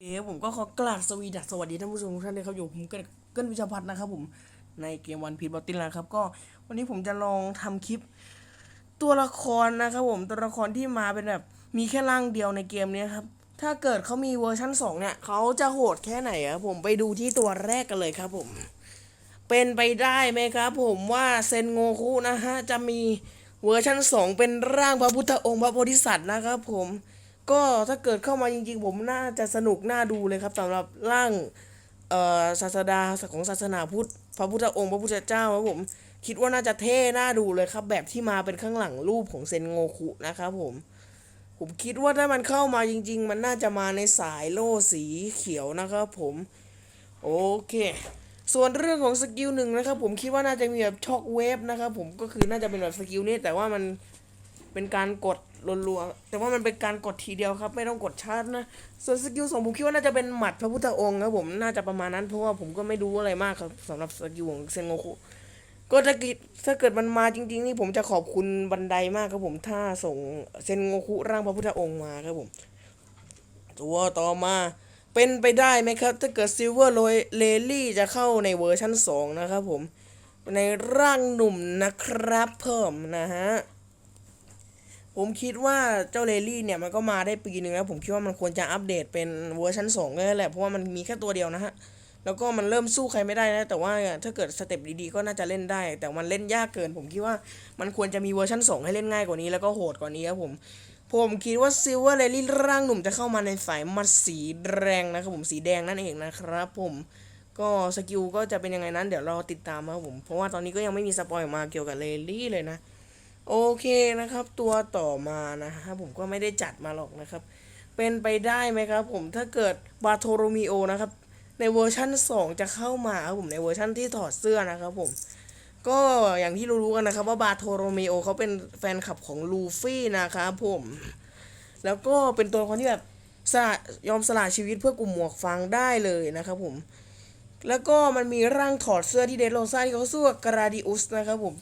เอ๋ผมก็ขอกราบสวีดัสสวัสดีท่านผู้ชมทุกท่านเลยครับอยู่ผมเกินเกินวิชาพัฒน์นะครับผมในเกมวันพีบอตตินนะครับก็วันนี้ผมจะลองทำคลิป ตัวละครนะครับผมตัวละครที่มาเป็นแบบมีแค่ร่างเดียวในเกมนี้ครับถ้าเกิดเขามีเวอร์ชั่น2เนี่ยเขาจะโหดแค่ไหนอะผมไปดูที่ตัวแรกกันเลยครับผม เป็นไปได้ไหมครับผมว่าเซนโงคุนะฮะจะมีเวอร์ชัน2 เป็นร่างพระพุทธองค์พระโพธิสัตว์นะครับผม ก็ถ้าเกิดเข้ามาจริงๆ ผมน่าจะสนุกน่าดูเลยครับสำหรับร่างเอ่อศาสดาของศาสนาพุทธพระพุทธองค์พระพุทธเจ้าครับผมคิดว่าน่าจะเท่น่าดูเลยครับ แบบที่มาเป็นข้างหลังรูปของเซนโงคุนะครับผม ผมคิดว่าถ้ามันเข้ามาจริง ๆ มันน่าจะมาในสายโล่สีเขียวนะครับผม โอเค ส่วนเรื่องของสกิลหนึ่งนะครับผมคิดว่าน่าจะมีแบบช็อคเวฟนะครับผมก็คือน่าจะเป็นแบบสกิลนี้แต่ว่ามันเป็นการกด รัวๆแต่ว่ามันเป็นการกดทีเดียวครับ ไม่ต้องกดชาร์จนะ ส่วนสกิลสองผมคิดว่าน่าจะเป็นหมัดพระพุทธองค์ครับผมน่าจะประมาณนั้นเพราะว่าผมก็ไม่รู้อะไรมากครับสำหรับสกิลของเซนโงคุก็ถ้าเกิดถ้าเกิดมันมาจริง ๆ นี่ผมจะขอบคุณบันไดมากครับผม ถ้าส่งเซนโงคุร่างพระพุทธองค์มาครับผม ตัวต่อมาเป็นไปได้ไหมครับ ถ้าเกิดซิลเวอร์โรยเลลี่จะเข้าในเวอร์ชัน2 นะครับผม ในร่างหนุ่มนะครับเพิ่มนะฮะ ผมคิดว่าเจ้าเลลี่เนี่ยมันก็มาได้ปีหนึ่งแล้วผมคิดว่ามันควรจะอัปเดตเป็นเวอร์ชัน2ก็ได้แหละเพราะว่ามันมีแค่ตัวเดียวนะฮะแล้วก็มันเริ่มสู้ใครไม่ได้นะแต่ว่าถ้าเกิดสเต็ปดีๆก็น่าจะเล่นได้ แต่มันเล่นยากเกิน ผมคิดว่ามันควรจะมีเวอร์ชัน2ให้เล่นง่ายกว่านี้แล้วก็โหดกว่านี้ครับผมผมคิดว่าซิลเวอร์เลลี่ร่างหนุ่มจะเข้ามาในสายมัดสีแดงนะครับผมสีแดงนั่นเองนะครับผมก็สกิลก็จะเป็นยังไงนั้นเดี๋ยวเราติดตามครับผมเพราะว่าตอนนี้ก็ยังไม่มีสปอยออกมาเกี่ยวกับเลลี่เลยนะ โอเคนะครับ ตัวต่อมานะครับผมก็ไม่ได้จัดมาหรอกนะครับ เป็นไปได้ไหมครับ ผมถ้าเกิดบาโทโรมิโอนะครับ ในเวอร์ชั่น 2 จะเข้ามาครับผมในเวอร์ชั่นที่ถอดเสื้อนะครับผมก็อย่างที่รู้ๆกันนะครับ ว่าบาโทโรเมโอเขาเป็นแฟนคลับของลูฟี่นะครับผม แล้วก็เป็นตัวคนที่แบบสละยอมสละชีวิตเพื่อกลุ่มหมวกฟางได้เลยนะครับผม แล้วก็มันมีร่างถอดเสื้อที่เดดโรซ่าที่เขาสู้กับกราดิอุสนะครับผม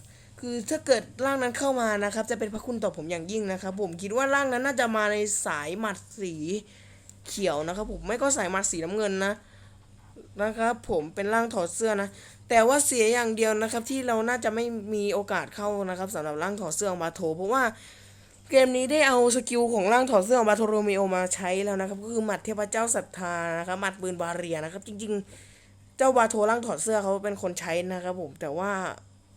คือถ้าเกิดร่างนั้นเข้ามานะครับ จะเป็นพระคุณต่อผมอย่างยิ่งนะครับ ผมคิดว่าร่างนั้นน่าจะมาในสายหมัดสีเขียวนะครับ ผมไม่ก็สายหมัดสีน้ำเงินนะนะครับ ผมเป็นร่างถอดเสื้อนะ แต่ว่าเสียอย่างเดียวนะครับ ที่เราน่าจะไม่มีโอกาสเข้านะครับสำหรับร่างถอดเสื้อของบาโท เพราะว่าเกมนี้ได้เอาสกิลของร่างถอดเสื้อของบาโทโรมิโอมาใช้แล้วนะครับ ก็คือหมัดเทพเจ้าศรัทธานะครับหมัดปืนบาเรียนะครับ จริง ๆ เจ้าบาโทร่างถอดเสื้อเขาเป็นคนใช้นะครับ ผมแต่ว่า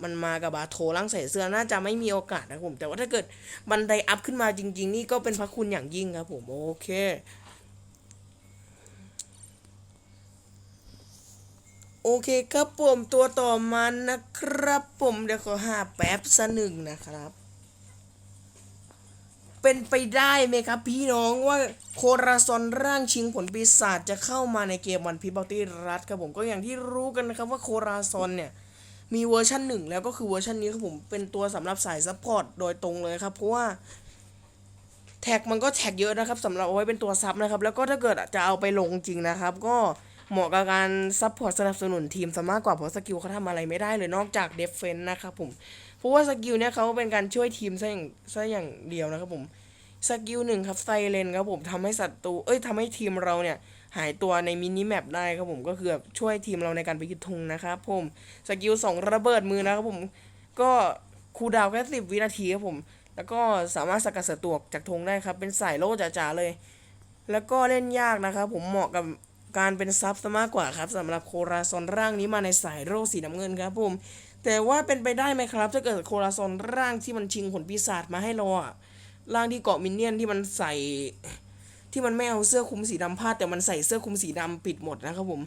มันมากับบาโทร่างใส่เสื้อน่าจะไม่มีโอกาสนะผมแต่ว่าถ้าเกิดบันไดอัพขึ้นมาจริง ๆ นี่ก็เป็นพระคุณอย่างยิ่งครับผมโอเคโอเคครับผมตัวต่อมานะครับผมเดี๋ยวขอหาแป๊บสักหนึ่งนะครับ เป็นไปได้ไหมครับพี่น้องว่าโคราซอนร่างชิงผลปีศาจจะเข้ามาในเกมวันพีบัลตี้รัฐครับผมก็อย่างที่รู้กันนะครับว่าโคราซอนเนี่ย มีเวอร์ชันหนึ่งแล้วก็คือเวอร์ชันนี้ครับผมเป็นตัวสำหรับสายซัพพอร์ตโดยตรงเลยครับ เพราะว่าแท็กมันก็แท็กเยอะนะครับสำหรับเอาไว้เป็นตัวซับนะครับ แล้วก็ถ้าเกิดจะเอาไปลงจริงนะครับ ก็เหมาะกับการซัพพอร์ตสนับสนุนทีมซะมากกว่าเพราะสกิลเขาทำอะไรไม่ได้เลยนอกจากเดฟเฟนนะครับผมเพราะว่าสกิลเนี่ยเขาเป็นการช่วยทีมซะอย่างซะอย่างเดียวนะครับผมสกิลหนึ่งครับไซเลนครับผมทำให้ศัตรูเอ้ยทำให้ทีมเราเนี่ย หายตัวในมินิแมปได้ครับผมก็คือแบบช่วยทีมเราในการไปยึดธงนะครับผมสกิลสองระเบิดมือนะครับผมก็คูดาวแค่สิบวินาทีครับผม แล้วก็สามารถสกัดศัตรูออกจากธงได้ครับ เป็นสายโล่จ๋าๆเลย แล้วก็เล่นยากนะครับผมเหมาะกับการเป็นซับซะมากกว่าครับสำหรับโคราซอนร่างนี้มาในสายโล่สีน้ำเงินครับผมแต่ว่าเป็นไปได้ไหมครับถ้าเกิดโคราซอนร่างที่มันชิงผลปีศาจมาให้เราอะร่างที่เกาะมินเนี่ยนที่มันใส่ ที่มันไม่เอาเสื้อคลุมสีดำพาดแต่มันใส่เสื้อคลุมสีดำปิดหมดนะครับผม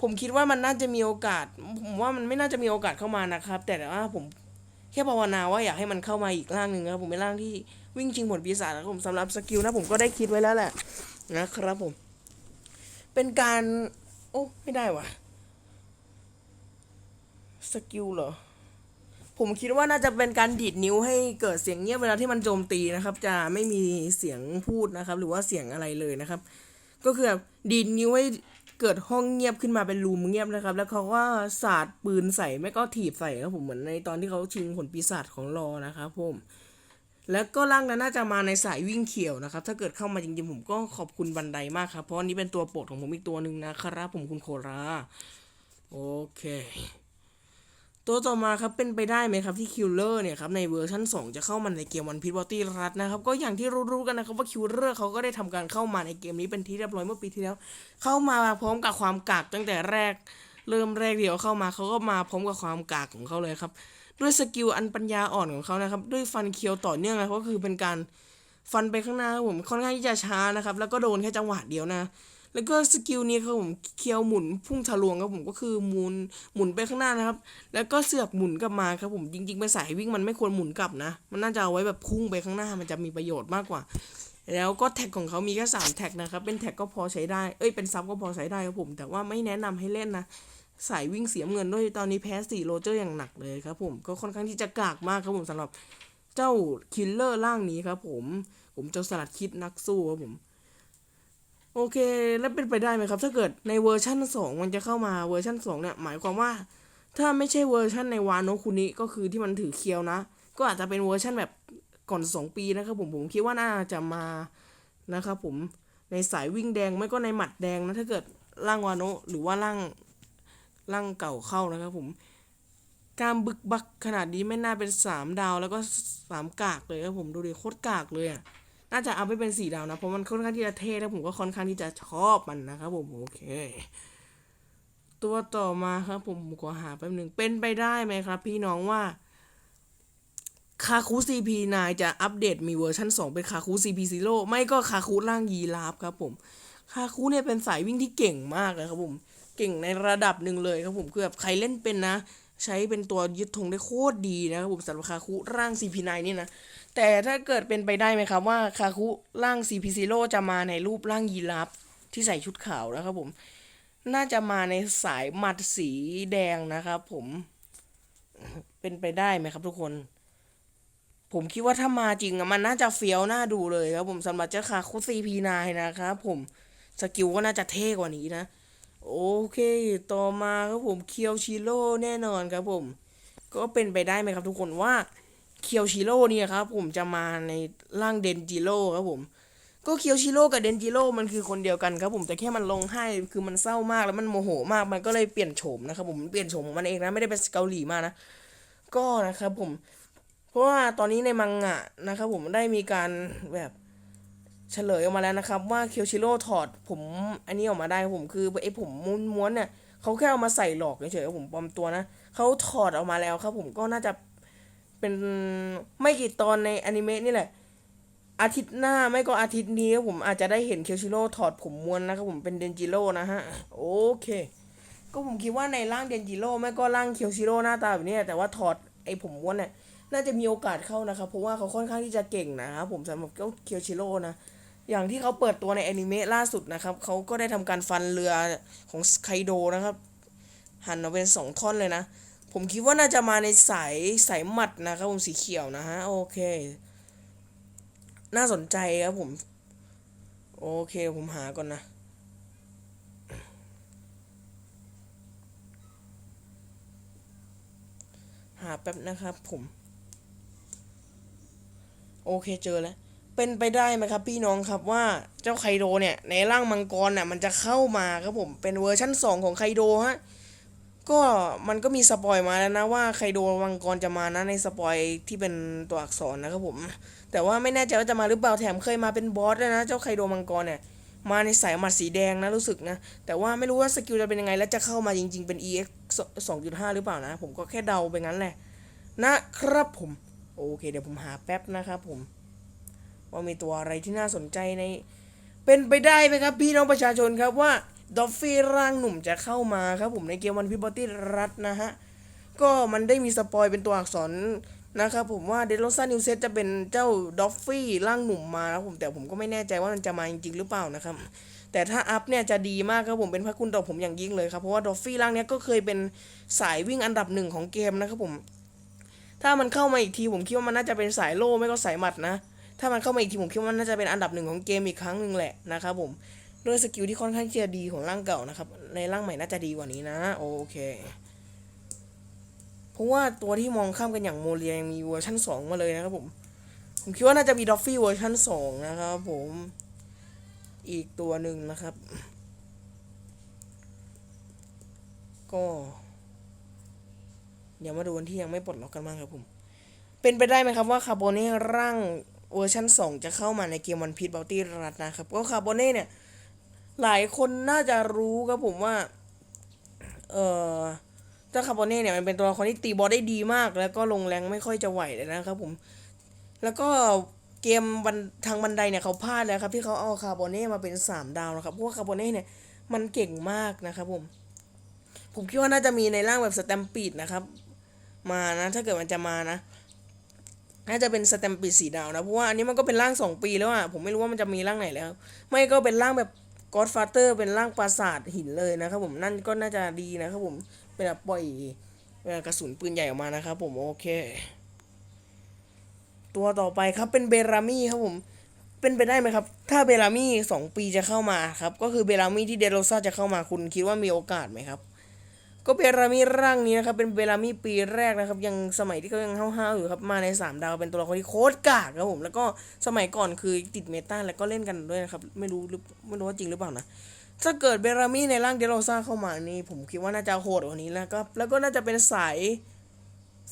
ผมคิดว่ามันน่าจะมีโอกาส ผมว่ามันไม่น่าจะมีโอกาสเข้ามานะครับ แต่ว่าผมแค่ภาวนาว่าอยากให้มันเข้ามาอีกร่างหนึ่งครับผมเป็นร่างที่วิ่งชิงผลปีศาจนะครับผมสำหรับสกิลนะผมก็ได้คิดไว้แล้วแหละนะครับผม เป็นการ โอ้ไม่ได้ว่ะสกิลเหรอ ผมคิดว่าน่าจะเป็นการดีดนิ้วให้เกิดเสียงเงียบเวลาที่มันโจมตีนะครับ จะไม่มีเสียงพูดนะครับ หรือว่าเสียงอะไรเลยนะครับ ก็คือแบบดีดนิ้วให้เกิดห้องเงียบขึ้นมาเป็นรูมเงียบนะครับ แล้วเขาก็สาดปืนใส่ไม่ก็ถีบใส่ครับผมเหมือนในตอนที่เขาชิงผลปีศาจของรอนะครับผมแล้วก็ร่างนั้นน่าจะมาในสายวิ่งเขียวนะครับ ถ้าเกิดเข้ามาจริงๆผมก็ขอบคุณบันไดมากครับ เพราะนนี้เป็นตัวโปรดของผมอีกตัวหนึ่งนะครับผมคุณโคราโอเค ตัวต่อมาครับเป็นไปได้ไหมครับที่คิลเลอร์เนี่ยครับในเวอร์ชัน2 จะเข้ามาในเกมวันพี e บอตี้รัดนะครับก็อย่างที่รู้ๆกันนะครับว่าคิลเลอร์เขาก็ได้ทำการเข้ามาในเกมนี้เป็นที่เรียบร้อยเมื่อปีที่แล้ว เข้ามาพร้อมกับความกากตั้งแต่แรก เริ่มแรกเดียวเข้ามาเขาก็มาพร้อมกับความกากของเขาเลยครับด้วยสกิลอันปัญญาอ่อนของเขานะครับด้วยฟันเคียวต่อเนื่องนะก็คือเป็นการฟันไปข้างหน้าผมค่อนข้างที่จะช้านะครับแล้วก็โดนแค่จังหวะเดียวนะ แล้วก็สกิลนี้ครับผมเคียวหมุนพุ่งทะลวงครับผมก็คือหมุนหมุนไปข้างหน้านะครับ แล้วก็เสือกหมุนกลับมาครับผมจริงๆเป็นสายวิ่งมันไม่ควรหมุนกลับนะ มันน่าจะเอาไว้แบบพุ่งไปข้างหน้ามันจะมีประโยชน์มากกว่า แล้วก็แท็กของเขามีแค่สามแท็กนะครับเป็นแท็กก็พอใช้ได้เอ้ยเป็นซับก็พอใช้ได้ครับผม แต่ว่าไม่แนะนำให้เล่นนะสายวิ่งเสียเงินด้วยตอนนี้แพ้สี่โรเจอร์อย่างหนักเลยครับผมก็ค่อนข้างที่จะกากมากครับผมสำหรับเจ้าคิลเลอร์ร่างนี้ครับผมผมจ้าสลัดคิดนักสู้ครับผม โอเค แล้วเป็นไปได้ไหมครับ ถ้าเกิดในเวอร์ชัน2 มันจะเข้ามาเวอร์ชัน2เนี่ยหมายความว่า ถ้าไม่ใช่เวอร์ชันในวานโนคุนิก็คือที่มันถือเคียวนะ ก็อาจจะเป็นเวอร์ชันแบบก่อน 2 ปีนะครับผมผมคิดว่าน่าจะมานะครับผมในสายวิ่งแดงไม่ก็ในหมัดแดงนะถ้าเกิดร่างวานโนหรือว่าร่างร่างเก่าเข้านะครับผมการบึกบักขนาดนี้ไม่น่าเป็น 3 ดาวแล้วก็ 3 กากเลยครับผมดูดิโคตรกากเลยอะ น่าจะเอาไปเป็นสี่ดาวนะ เพราะมันค่อนข้างที่จะเท่แล้วผมก็ค่อนข้างที่จะชอบมันนะครับผมโอเค ตัวต่อมาครับ ผมผมขอหาแป๊บหนึ่งเป็นไปได้ไหมครับ พี่น้องว่าคาคูซีพีนจะอัปเดตมีเวอร์ชัน2 เป็นคาคูซีพีซีโร่ไม่ก็คาคูร่างยีราฟครับผมคาคูเนี่ยเป็นสายวิ่งที่เก่งมากเลยครับผม เก่งในระดับหนึ่งเลยครับผมคือแบบใครเล่นเป็นนะ ใช้เป็นตัวยึดธงได้โคตรดีนะครับผมสำหรับคาคุร่าง CP9 นี่นะ แต่ถ้าเกิดเป็นไปได้ไหมครับว่าคาคุร่าง CP0 จะมาในรูปร่างยีราฟที่ใส่ชุดขาวนะครับผม น่าจะมาในสายหมัดสีแดงนะครับผมเป็นไปได้ไหมครับทุกคน ผมคิดว่าถ้ามาจริงอะมันน่าจะเฟี้ยวน่าดูเลยครับผมสำหรับเจ้าคาคุ CP9 นะครับผมสกิลก็น่าจะเท่กว่านี้นะ โอเค ต่อมาครับผมเคียวชิโร่แน่นอนครับผม ก็เป็นไปได้ไหมครับทุกคนว่า เคียวชิโร่เนี่ยครับผมจะมาในร่างเดนจิโร่ครับผม ก็เคียวชิโร่กับเดนจิโร่มันคือคนเดียวกันครับผมแต่แค่มันลงให้คือมันเศร้ามากแล้วมันโมโหมากมันก็เลยเปลี่ยนโฉมนะครับผมเปลี่ยนโฉมมันเองนะไม่ได้เป็นเกาหลีมานะก็นะครับผม เพราะว่าตอนนี้ในมังงะนะครับผมได้มีการแบบเฉลยออกมาแล้วนะครับ ว่าเคียวชิโร่ถอดผมอันนี้ออกมาได้ผมคือไอ้ผมม้วนๆเนี่ยเขาแค่เอามาใส่หลอกเฉยๆผมปลอมตัวนะเขาถอดออกมาแล้วครับผมก็น่าจะ เป็นไม่กี่ตอนในอนิเมะนี่แหละ อาทิตย์หน้าไม่ก็อาทิตย์นี้ครับผมอาจจะได้เห็นเคียวชิโร่ถอดผมม้วนนะครับผมเป็นเดนจิโร่นะฮะ โอเค ก็ผมคิดว่าในร่างเดนจิโร่ไม่ก็ร่างเคียวชิโร่หน้าตาแบบนี้แต่ว่าถอดไอ้ผมม้วนเนี่ยน่าจะมีโอกาสเข้านะครับ เพราะว่าเขาค่อนข้างที่จะเก่งนะครับผมสำหรับเคียวชิโร่นะอย่างที่เขาเปิดตัวในแอนิเมะล่าสุดนะครับ เขาก็ได้ทำการฟันเรือของไคโดนะครับ หั่นออกเป็นสองท่อนเลยนะ ผมคิดว่าน่าจะมาในสายสายหมัดนะครับผมสีเขียวนะฮะโอเค น่าสนใจครับผม โอเคผมหาก่อนนะหาแป๊บนะครับผม โอเคเจอแล้ว เป็นไปได้ไหมครับ พี่น้องครับว่าเจ้าไคโดเนี่ย ในร่างมังกรน่ะมันจะเข้ามาครับผมเป็นเวอร์ชั่น 2 ของไคโดฮะ ก็มันก็มีสปอยมาแล้วนะว่าไคโดมังกรจะมานะในสปอยที่เป็นตัวอักษรนะครับผม แต่ว่าไม่แน่ใจว่าจะมาหรือเปล่าแถมเคยมาเป็นบอสด้วนะเจ้าไคโดมังกรเนี่ยมาในสายหมัดสีแดงนะรู้สึกนะ แต่ว่าไม่รู้ว่าสกิลจะเป็นยังไง และจะเข้ามาจริง ๆเป็น EX 2.5 หรือเปล่านะ ผมก็แค่เดาไปงั้นแหละ นะครับผม โอเคเดี๋ยวผมหาแป๊บนะครับผม ว่ามีตัวอะไรที่น่าสนใจใน เป็นไปได้ไหมครับ พี่น้องประชาชนครับว่า ดอฟฟี่ร่างหนุ่มจะเข้ามาครับผมในเกมวันพิบอตี้รัฐนะฮะ ก็มันได้มีสปอยเป็นตัวอักษรนะครับผมว่าเดลซ่านิวเซตจะเป็นเจ้าดอฟฟี่ร่างหนุ่มมาครับผมแต่ผมก็ไม่แน่ใจว่ามันจะมาจริงๆหรือเปล่านะครับ แต่ถ้าอัพเนี่ยจะดีมากครับผมเป็นพระคุณต่อผมอย่างยิ่งเลยครับ เพราะว่าดอฟฟี่ร่างเนี้ยก็เคยเป็นสายวิ่งอันดับหนึ่งของเกมนะครับผม ถ้ามันเข้ามาอีกทีผมคิดว่ามันน่าจะเป็นสายโล่ไม่ก็สายหมัดนะ ถ้ามันเข้ามาอีกทีผมคิดว่ามันน่าจะเป็นอันดับหนึ่งของเกมอีกครั้งหนึ่งแหละนะครับผม ด้วยสกิลที่ค่อนข้างจะดีของร่างเก่านะครับ ในร่างใหม่น่าจะดีกว่านี้นะ โอเค เพราะว่าตัวที่มองข้ามกันอย่างโมเรียยังมีเวอร์ชั่น 2 มาเลยนะครับผม ผมคิดว่าน่าจะมีดอฟฟี่เวอร์ชันสองนะครับผม อีกตัวหนึ่งนะครับ ก็ เดี๋ยวมาดูวันที่ยังไม่ปลดล็อกกันบ้างครับผม เป็นไปได้ไหมครับว่าคาร์โบเน่ร่างเวอร์ชัน2 จะเข้ามาในเกมวันพี e บลตี้รัดนะครับ ก็คาร์โบเน่เนี่ย หลายคนน่าจะรู้ครับผมว่า เอ่อเจ้าคาร์โบเน่เนี่ยมันเป็นตัวละครที่ตีบอลได้ดีมาก แล้วก็ลงแรงไม่ค่อยจะไหวเลยนะครับผม แล้วก็เกมบันทางบันไดเนี่ยเขาพลาดแล้วครับที่เขาเอาคาร์โบเน่มาเป็น3ดาวนะครับเพราะว่าคาร์โบเน่เนี่ยมันเก่งมากนะครับผม ผมคิดว่าน่าจะมีในร่างแบบสแตมปีดนะครับ มานะ ถ้าเกิดมันจะมานะน่าจะเป็นสแตมปีดสีดาวนะเพราะว่าอันนี้มันก็เป็นร่างสองปีแล้วอะผมไม่รู้ว่ามันจะมีร่างไหนแล้ว ไม่ก็เป็นร่างแบบ ก็อดฟาเตอร์เป็นร่างปราสาทหินเลยนะครับผมนั่นก็น่าจะดีนะครับผมเป็นแบบปล่อยเอ่อกระสุนปืนใหญ่ออกมานะครับผมโอเค ตัวต่อไปครับเป็นเบรามี่ครับผมเป็นไปได้ไหมครับ ถ้าเบรามี่สองปีจะเข้ามาครับ ก็คือเบรามี่ที่เดโรซ่าจะเข้ามาคุณคิดว่ามีโอกาสไหมครับ ก็เบรามี่ร่างนี้นะครับเป็นเบรามี่ปีแรกนะครับ ยังสมัยที่เขายังห้าวๆอยู่ครับมาใน 3 ดาวเป็นตัวละครที่โคตรกากครับผมแล้วก็สมัยก่อนคือติดเมตาแล้วก็เล่นกันด้วยนะครับไม่รู้หรือไม่รู้ว่าจริงหรือเปล่านะถ้าเกิดเบรามี่ในร่างเดโรซ่าเข้ามานี่ผมคิดว่าน่าจะโหดกว่านี้แล้วก็แล้วก็น่าจะเป็นสาย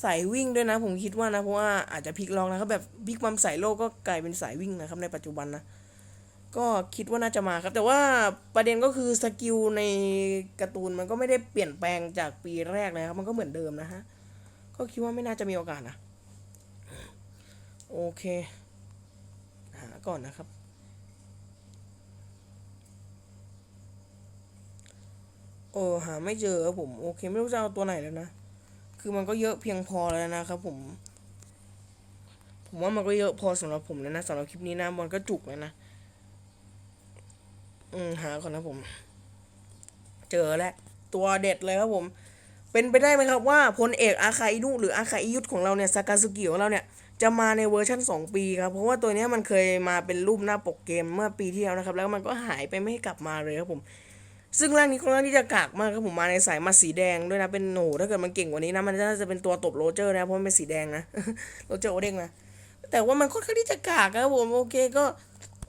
สายวิ่งด้วยนะ ผมคิดว่านะเพราะว่าอาจจะพลิกล็อกนะครับแบบพลิกมัมสายโลกก็กลายเป็นสายวิ่งนะครับในปัจจุบันนะ ก็คิดว่าน่าจะมาครับ แต่ว่าประเด็นก็คือสกิลในการ์ตูนมันก็ไม่ได้เปลี่ยนแปลงจากปีแรกเลยครับ มันก็เหมือนเดิมนะฮะ ก็คิดว่าไม่น่าจะมีโอกาสนะ โอเค หาก่อนนะครับเออหาไม่เจอครับผม โอเค ไม่รู้จะเอาตัวไหนแล้วนะ คือมันก็เยอะเพียงพอแล้วนะครับผมผมว่ามันก็เยอะพอสำหรับผมแล้วนะสำหรับคลิปนี้นะมันก็จุกแล้วนะ อืมหาก่อนนะผม เจอแล้วตัวเด็ดเลยครับผม เป็นไปได้ไหมครับว่าพลเอกอาคาอินุหรืออาคาอิยุทธของเราเนี่ยสากาซุกิของเราเนี่ยจะมาในเวอร์ชัน2 ปีครับ เพราะว่าตัวนี้มันเคยมาเป็นรูปหน้าปกเกมเมื่อปีที่แล้วนะครับ แล้วมันก็หายไปไม่กลับมาเลยครับผม ซึ่งร่างนี้ค่อนข้างที่จะกากมากครับผมมาในสายมาสีแดงด้วยนะ เป็นโหนถ้าเกิดมันเก่งกว่านี้นะ มันน่าจะเป็นตัวตบโรเจอร์นะ เพราะมันเป็นสีแดงนะ โรเจอร์โอเด้งนะ แต่ว่ามันค่อนข้างที่จะกากครับผม โอเคก็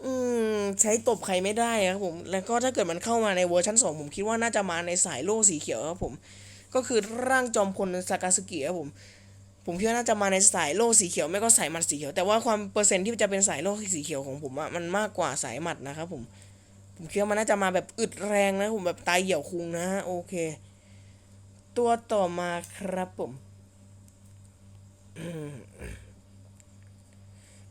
อืมใช้ตบใครไม่ได้ครับผมแล้วก็ถ้าเกิดมันเข้ามาในเวอร์ชัน2ผมคิดว่าน่าจะมาในสายโล่สีเขียวครับผมก็คือร่างจอมพลซากาสึกิครับผมผมคิดว่าน่าจะมาในสายโล่สีเขียวไม่ก็สายหมัดสีเขียวแต่ว่าความเปอร์เซ็นต์ที่จะเป็นสายโล่สีเขียวของผมอะมันมากกว่าสายหมัดนะครับผมผมคิดว่ามันน่าจะมาแบบอึดแรงนะผมแบบตายเหี่ยวคุงนะฮะโอเค ตัวต่อมาครับผม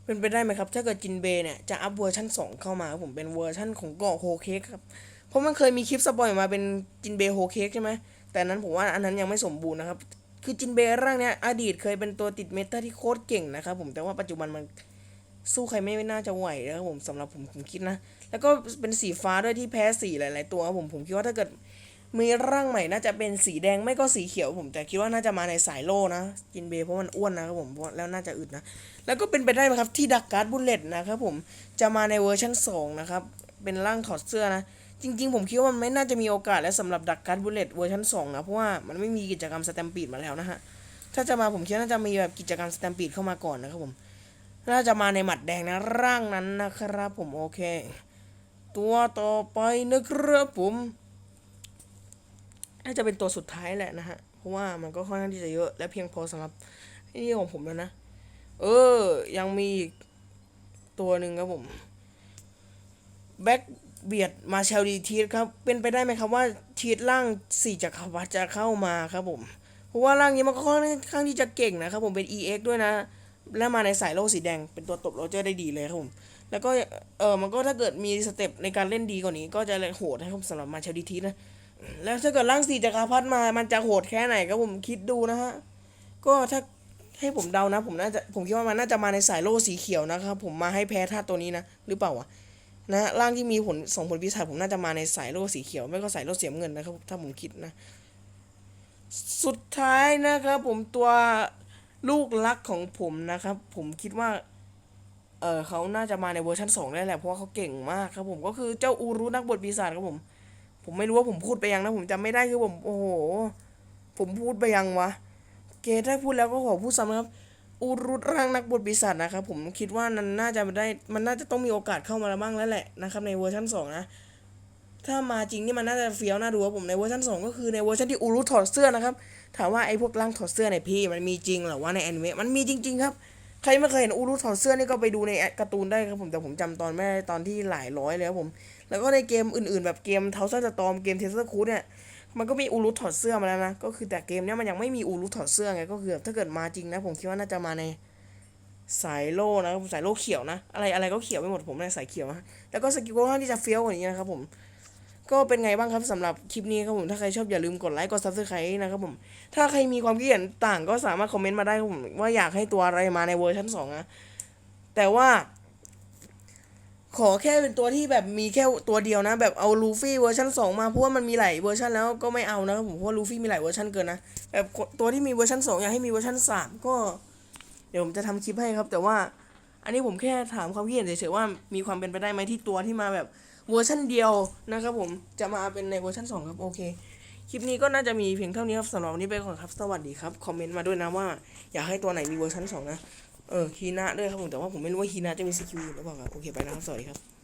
เป็นไปได้ไหมครับ ถ้าเกิดจินเบย์เนี่ยจะอัพเวอร์ชัน2 เข้ามาครับผมเป็นเวอร์ชันของเกาะโฮเค้กครับเพราะมันเคยมีคลิปสปอยออกมาเป็นจินเบย์โฮเค้กใช่ไหมแต่นนั้นผมว่าอันนั้นยังไม่สมบูรณ์นะครับ คือจินเบย์ร่างเนี้ยอดีตเคยเป็นตัวติดเมตาที่โคตรเก่งนะครับผมแต่ว่าปัจจุบันมันสู้ใครไม่น่าจะไหวนะครับผมสำหรับผมผมคิดนะ แล้วก็เป็นสีฟ้าด้วยที่แพ้สีหลาย ๆ ตัวครับผมผมคิดว่าถ้าเกิด มีร่างใหม่น่าจะเป็นสีแดงไม่ก็สีเขียวผมแต่คิดว่าน่าจะมาในสายโล่นะจินเบเพราะมันอ้วนนะครับผมแล้วน่าจะอึดนะ แล้วก็เป็นไปได้ไหมครับที่ดักการ์ดบุลเลตนะครับผมจะมาในเวอร์ชัน2นะครับเป็นร่างถอดเสื้อนะจริงๆ ผมคิดว่ามันไม่น่าจะมีโอกาสแล้วสำหรับดักการ์ดบุลเลตเวอร์ชัน2นะเพราะว่ามันไม่มีกิจกรรมสแตมปีดมาแล้วนะฮะถ้าจะมาผมคิดว่าน่าจะมีแบบกิจกรรมสแตมปีดเข้ามาก่อนนะครับผมน่าจะมาในหมัดแดงนะร่างนั้นนะครับผมโอเค ตัวต่อไปนะครับผม น่าจะเป็นตัวสุดท้ายแหละนะฮะ เพราะว่ามันก็ค่อนข้างที่จะเยอะ และเพียงพอสำหรับนี่ของผมแล้วนะ เออ ยังมีอีกตัวหนึ่งครับผมแบ็กเบียดมาเชลดีทีสครับ เป็นไปได้ไหมครับว่าทีสร่างสี่จักรวรรดิจะเข้ามาครับผม เพราะว่าร่างนี้มันก็ค่อนข้างที่จะเก่งนะครับผมเป็น EX ด้วยนะ และมาในสายโล่สีแดง เป็นตัวตบโรเจอร์ได้ดีเลยครับผม แล้วก็เออมันก็ถ้าเกิดมีสเต็ปในการเล่นดีกว่านี้ ก็จะโหดนะครับสำหรับมาเชลดีทีสนะ แล้วถ้าเกิดร่างสี่จักรพรรดิมา มันจะโหดแค่ไหนครับผมคิดดูนะฮะ ก็ถ้าให้ผมเดานะ ผมน่าจะผมคิดว่ามันน่าจะมาในสายโล่สีเขียวนะครับ ผมมาให้แพ้ธาตุตัวนี้นะหรือเปล่าวะนะร่างที่มีผลส่งผลพิศาจผมน่าจะมาในสายโล่สีเขียว ไม่ก็สายโล่เสียมเงินนะครับ ถ้าผมคิดนะ สุดท้ายนะครับ ผมตัวลูกรักของผมนะครับ ผมคิดว่าเออเขาน่าจะมาในเวอร์ชันสองได้แหละเพราะว่าเขาเก่งมากครับผมก็คือเจ้าอูรุนักบทปีศาจครับผม ผมไม่รู้ว่าผมพูดไปยังนะ ผมจำไม่ได้คือผม โอ้โห ผมพูดไปยังวะ เกถ้าพูดแล้วก็ขอพูดซ้ำนะครับ อูรุตร่างนักบทปีศาจนะครับผมคิดว่ามันน่าจะได้ มันน่าจะต้องมีโอกาสเข้ามาแล้วบ้างแล้วแหละนะครับในเวอร์ชันสองนะถ้ามาจริงนี่มันน่าจะเฟี้ยวน่าดูครับผมในเวอร์ชันสองก็คือในเวอร์ชันที่อูรุถอดเสื้อนะครับถามว่าไอ้พวกร่างถอดเสื้อในยพี่มันมีจริงเหรอว่าในแอนิเมะมันมีจริง ๆ ครับใครไม่เคยเห็นอูรุถอดเสื้อนี่ก็ไปดูในการ์ตูนได้ครับผมแต่ผมจำตอนไม่ได้ตอนที่หลายร้อยเลยครับผม แล้วก็ในเกมอื่นๆ แบบเกมเทาซันสตอมเกมเทสเซอร์คูดเนี่ยมันก็มีอูรุถอดเสื้อมาแล้วนะก็คือแต่เกมเนี้ยมันยังไม่มีอูรุถอดเสื้อไงก็คือถ้าเกิดมาจริงนะ ผมคิดว่าน่าจะมาในสายโล่นะครับสายโล่เขียวนะ อะไรอะไรก็เขียวไปหมดผมในสายเขียวนะแล้วก็สกิลค่อนข้าที่จะเฟี้ยวกว่านี้นะครับผมก็เป็นไงบ้างครับสำหรับคลิปนี้ครับผมถ้าใครชอบอย่าลืมกดไลค์กดซับสไครต์นะครับผมถ้าใครมีความคิดเห็นต่างก็สามารถคอมเมนต์มาได้ครับผมว่าอยากให้ตัวอะไรมาในเวอร์ชันสองนะแต่ว่า ขอแค่เป็นตัวที่แบบมีแค่ตัวเดียวนะ แบบเอาลูฟี่เวอร์ชัน2มาเพราะว่ามันมีหลายเวอร์ชันแล้วก็ไม่เอานะครับผมเพราะว่าลูฟี่มีหลายเวอร์ชันเกินนะแบบตัวที่มีเวอร์ชัน2อยากให้มีเวอร์ชัน3 ก็ เดี๋ยวผมจะทำคลิปให้ครับ แต่ว่า อันนี้ผมแค่ถามความคิดเห็นเฉยๆว่ามีความเป็นไปได้ไหมที่ตัวที่มาแบบเวอร์ชันเดียวนะครับผมจะมาเป็นในเวอร์ชัน2ครับโอเคคลิปนี้ก็น่าจะมีเพียงเท่านี้ครับสำหรับวันนี้ไปก่อนครับสวัสดีครับคอมเมนต์มาด้วยนะว่า อยากให้ตัวไหนมีเวอร์ชัน2นะ เออฮีนะด้วยครับผมแต่ว่าผมไม่รู้ว่าฮีนะจะมีสกิลหรือเปล่าครับโอเคไปนะครับสวัสดีครับ